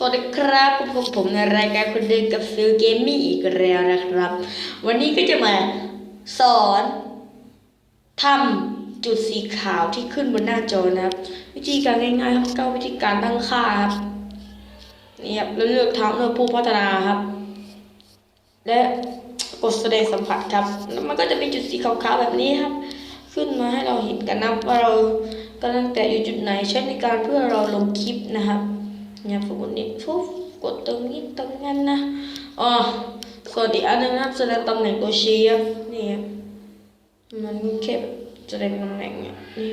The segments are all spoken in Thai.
สวัสดีครับพบกับผมในรายการคนเดินกับฟิลเกมมี่อีกแล้วนะครับ วันนี้ก็จะมาสอนทำจุดสีขาวที่ขึ้นบนหน้าจอนะครับ วิธีการง่ายๆครับก็วิธีการตั้งค่าครับนี่ครับแล้วเลือกทางเลือกผู้พัฒนาครับ และกดแสดงสัมผัสครับแล้วมันก็จะเป็นจุดสีขาวๆแบบนี้ครับ ขึ้นมาให้เราเห็นกันนะว่าเรากำลังแตะอยู่จุดไหนใช้ในการเพื่อเราลงคลิปนะครับ เนี่ยสมมตินี่ฟุบกดตรงนี้ตรงนั้นนะอ๋อส่วนอีกอันนึงนะครับแสดงตำแหน่งตัวชี้นี่มันแค่แบบแสดงตำแหน่งเนี่ยนี่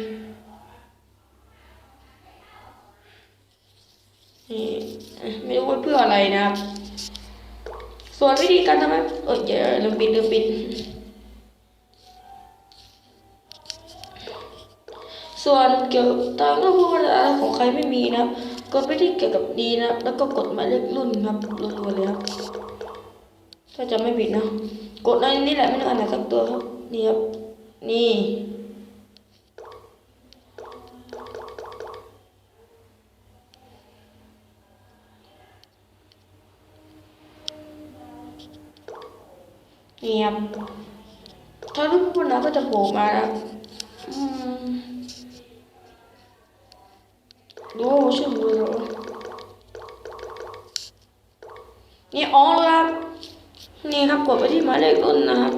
นี่ไม่รู้ว่าเพื่ออะไรนะครับ ส่วนวิธีการทำให้เออเดี๋ยวลืมปิดลืมปิด ส่วนเกี่ยวกับตามรูปผู้พัฒนาของใครไม่มีนะครับ กดไปที่เกี่ยวกับดีนะ แล้วก็กดหมายเลขรุ่นครับรัวๆเลยครับ ถ้าจะไม่ผิดนะ กดในนี้แหละไม่ต้องอ่านไหนสักตัวครับ นี่ครับ นี่นี่ครับถ้ารูปผู้พัฒนก็จะโผล่มานะค รับอืมดูชื่อมือเหรอนี่อ๋อครับ นี่ครับกดไปที่หมายเลขต้นนะครับ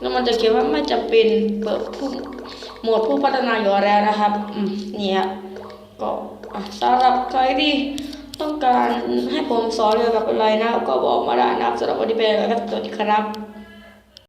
แล้วมันจะเขียนว่าไม่จำเป็นเปิดผู้หมวดผู้พัฒนาอยู่แล้วนะครับอืมนี่ครับก็สำหรับใครที่ต้องการให้ผมสอนเกี่ยวกับอะไรนะก็บอกมาได้นะครับสำหรับวันนี้เป็นอะไรครับสวัสดีครับ